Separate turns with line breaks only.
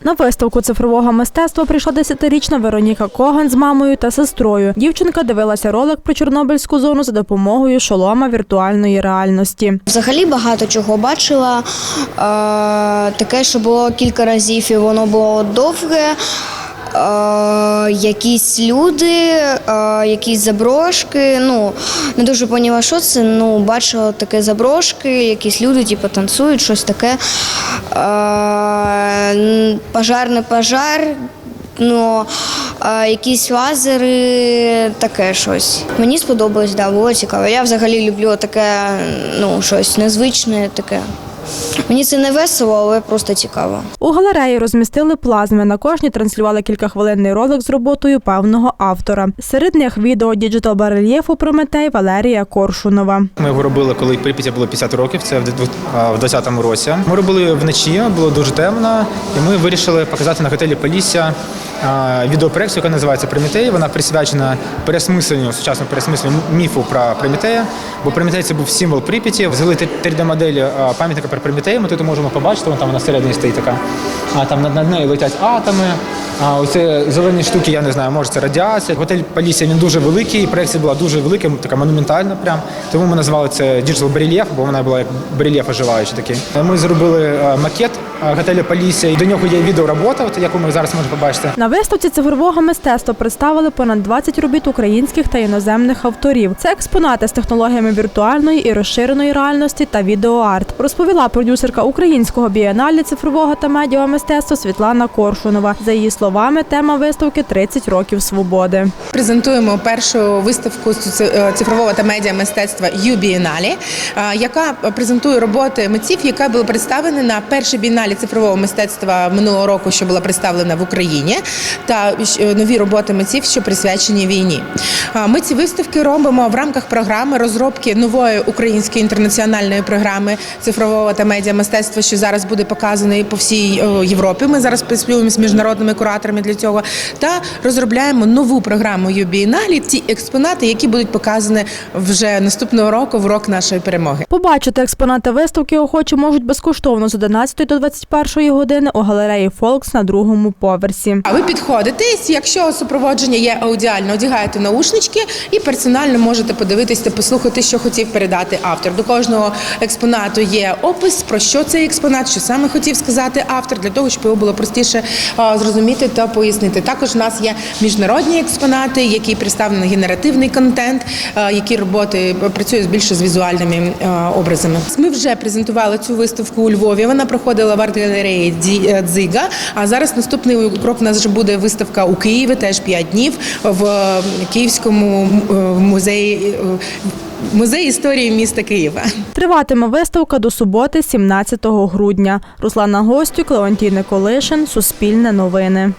На виставку цифрового мистецтва прийшла десятирічна Вероніка Коган з мамою та сестрою. Дівчинка дивилася ролик про Чорнобильську зону за допомогою шолома віртуальної реальності.
Взагалі багато чого бачила. Е, таке, що було кілька разів, і воно було довге. Е, якісь люди, е, якісь заброшки. Ну, не дуже поняла, що це. Ну, бачила таке заброшки, якісь люди, типу, танцюють, щось таке. Е, пожар не пожар. Ну, е, якісь лазери, таке щось. Мені сподобалось, да, було цікаво. Я взагалі люблю таке, ну, щось незвичне таке. Мені це не весело, але просто цікаво.
У галереї розмістили плазми. На кожній транслювали кількахвилинний ролик з роботою певного автора. Серед них відео діджитал барельєфу Прометей Валерія Коршунова.
Ми його робили, коли Прип'яті було 50 років, це в двох- 20-му році. Ми робили вночі, було дуже темно, і ми вирішили показати на готелі Полісся відеопроекцію, яка називається Прометей. Вона присвячена пересмисленню, сучасному пересмисленню міфу про Прометея. Бо Прометей це був символ Прип'яті. Взяли 3D-моделі пам'ятника про Прометея. Ми тут можемо побачити, вон там вона всередині стоїть така. А там над, нею летять атоми. А оце зелені штуки, я не знаю, може це радіація. Готель Полісся він дуже великий, і проекція була дуже велика, така монументальна. Прям тому ми назвали це Digital Barelief, бо вона була як барельєф оживаючий такий. Ми зробили макет готелю Полісся, і до нього є відеоробота, от, яку ми зараз можемо побачити.
На виставці цифрового мистецтва представили понад 20 робіт українських та іноземних авторів. Це експонати з технологіями віртуальної і розширеної реальності та відеоарт. Розповіла продюсерка українського бієнале цифрового та медіамистецтва Світлана Коршунова. За її словами, тема виставки «30 років свободи.
Презентуємо першу виставку е, цифрового та медіа мистецтва «Ю-бієналі», е, яка презентує роботи митців, яка була представлена на першій бієналі цифрового мистецтва минулого року, що була представлена в Україні, та е, нові роботи митців, що присвячені війні. Ми ці виставки робимо в рамках програми розробки нової української інтернаціональної програми цифрового та медіа мистецтва, що зараз буде показаний по всій е, Європі. Ми зараз співпрацюємо з міжнародними кураторами для цього та розробляємо нову програму «Юбієналі», ті експонати, які будуть показані вже наступного року в рок нашої перемоги.
Побачити експонати виставки охочі можуть безкоштовно з 11 до 21 години у галереї Фолкс на другому поверсі.
А ви підходитесь, якщо супроводження є аудіально, одягаєте наушнички і персонально можете подивитись та послухати, що хотів передати автор. До кожного експонату є опис про що цей експонат, що саме хотів сказати автор, для того, щоб його було простіше зрозуміти та пояснити. Також у нас є міжнародні експонати, які представлений генеративний контент, які роботи працюють більше з візуальними образами. Ми вже презентували цю виставку у Львові. Вона проходила в арт-галереї Ді- е, Дзига. А зараз наступний крок у нас вже буде виставка у Києві, теж 5 днів в е, Київському е, музеї. е, Музей історії міста Києва.
Триватиме виставка до суботи, 17 грудня. Руслана Гостюк, Леонтій Николишин, Суспільне новини.